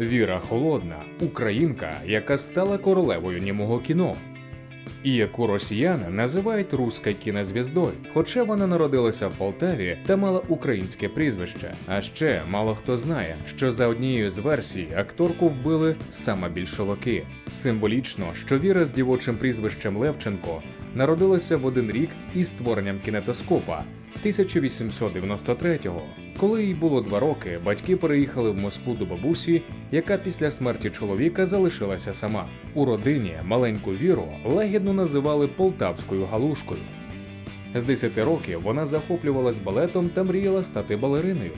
Віра Холодна, українка, яка стала королевою німого кіно. І яку росіяни називають руською кінозвіздою, хоча вона народилася в Полтаві та мала українське прізвище. А ще мало хто знає, що за однією з версій акторку вбили саме більшовики. Символічно, що Віра з дівочим прізвищем Левченко народилася в один рік із створенням кінетоскопа 1893-го. Коли їй було два роки, батьки переїхали в Москву до бабусі, яка після смерті чоловіка залишилася сама. У родині маленьку віру лагідно називали полтавською галушкою. З 10 років вона захоплювалась балетом та мріяла стати балериною.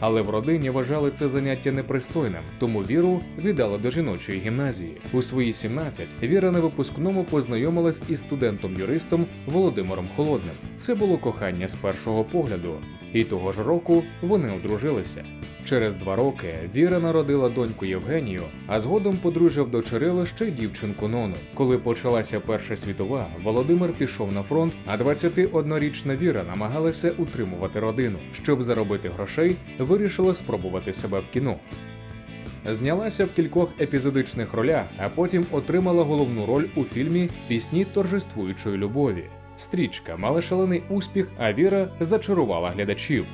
Але в родині вважали це заняття непристойним, тому віру віддали до жіночої гімназії. У свої 17 Віра на випускному познайомилась із студентом-юристом Володимиром Холодним. Це було кохання з першого погляду, і того ж року вони одружилися. Через два роки Віра народила доньку Євгенію, а згодом подружжя вдочерило ще й дівчинку Нону. Коли почалася Перша світова, Володимир пішов на фронт, а 21-річна Віра намагалася утримувати родину. Щоб заробити грошей, вирішила спробувати себе в кіно. Знялася в кількох епізодичних ролях, а потім отримала головну роль у фільмі Пісні торжествуючої любові. Стрічка мала шалений успіх, а Віра зачарувала глядачів.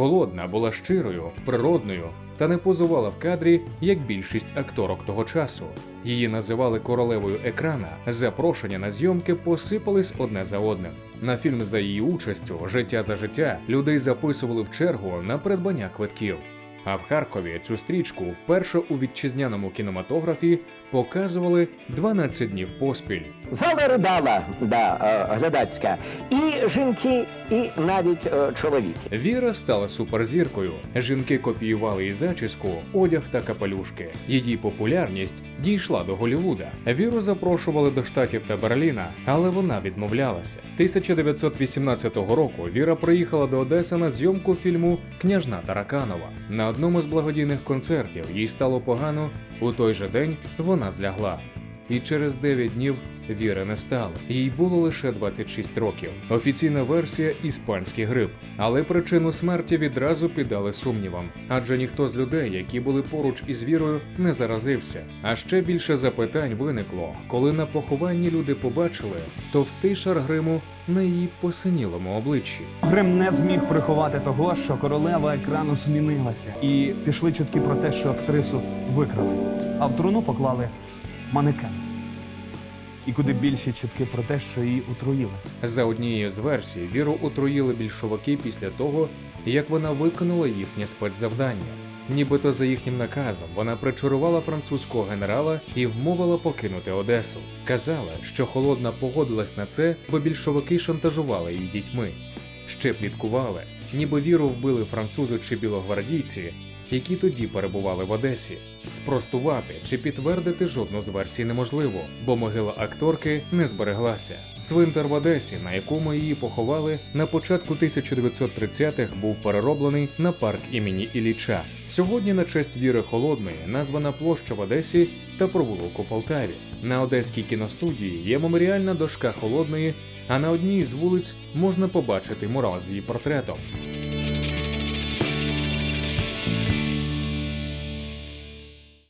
Холодна була щирою, природною та не позувала в кадрі, як більшість акторок того часу. Її називали королевою екрана. Запрошення на зйомки посипались одне за одним. На фільм за її участю Життя за життя людей записували в чергу на придбання квитків. А в Харкові цю стрічку вперше у вітчизняному кінематографі показували 12 днів поспіль. Зала ридала, да, е, глядацька, і жінки, і навіть е, чоловіки. Віра стала суперзіркою. Жінки копіювали її зачіску, одяг та капелюшки. Її популярність дійшла до Голлівуда. Віру запрошували до штатів та Берліна, але вона відмовлялася. 1918 року Віра приїхала до Одеси на зйомку фільму Княжна Тараканова. На одному з благодійних концертів їй стало погано. У той же день вона злягла. І через 9 днів віри не стало. Їй було лише 26 років. Офіційна версія іспанський грип, але причину смерті відразу піддали сумнівам, адже ніхто з людей, які були поруч із вірою, не заразився. А ще більше запитань виникло, коли на похованні люди побачили товстий шар гриму на її посинілому обличчі. Грим не зміг приховати того, що королева екрану змінилася, і пішли чутки про те, що актрису викрали, а в труну поклали манекен. І куди більші чутки про те, що її отруїли. За однією з версій, віру отруїли більшовики після того, як вона виконала їхнє спецзавдання. Нібито за їхнім наказом вона причарувала французького генерала і вмовила покинути Одесу. Казала, що холодна погодилась на це, бо більшовики шантажували її дітьми. Ще пліткували, ніби віру вбили французи чи білогвардійці, які тоді перебували в Одесі. Спростувати чи підтвердити жодну з версій неможливо, бо могила акторки не збереглася. Цвинтар в Одесі, на якому її поховали, на початку 1930-х був перероблений на парк імені Ілліча. Сьогодні на честь Віри Холодної названа площа в Одесі та провулок у Полтаві. На одеській кіностудії є меморіальна дошка холодної, а на одній з вулиць можна побачити мурал з її портретом.